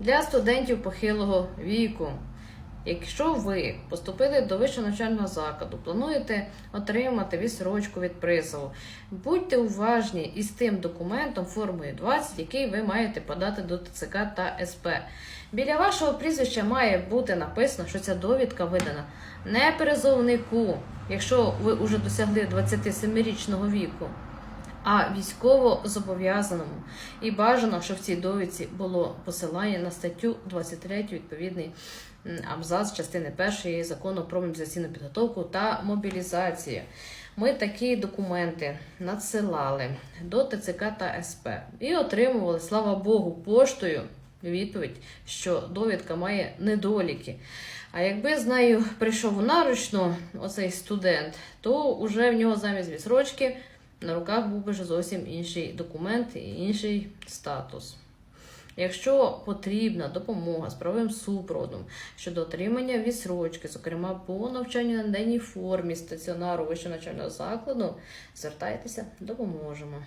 Для студентів похилого віку. Якщо ви поступили до вищого навчального закладу, плануєте отримати відсрочку від призову, будьте уважні із тим документом формою 20, який ви маєте подати до ТЦК та СП. Біля вашого прізвища має бути написано, що ця довідка видана не призовнику, якщо ви вже досягли 27-річного віку, а військово зобов'язаному. І бажано, щоб в цій довідці було посилання на статтю 23 відповідний абзац частини першої закону про мобілізаційну підготовку та мобілізацію. Ми такі документи надсилали до ТЦК та СП і отримували, слава Богу, поштою відповідь, що довідка має недоліки. А якби з нею прийшов наручно оцей студент, то вже в нього замість відсрочки на руках був би зовсім інший документ і інший статус. Якщо потрібна допомога з правовим супроводом щодо отримання відсрочки, зокрема по навчанню на денній формі стаціонару вищого навчального закладу, звертайтеся, допоможемо.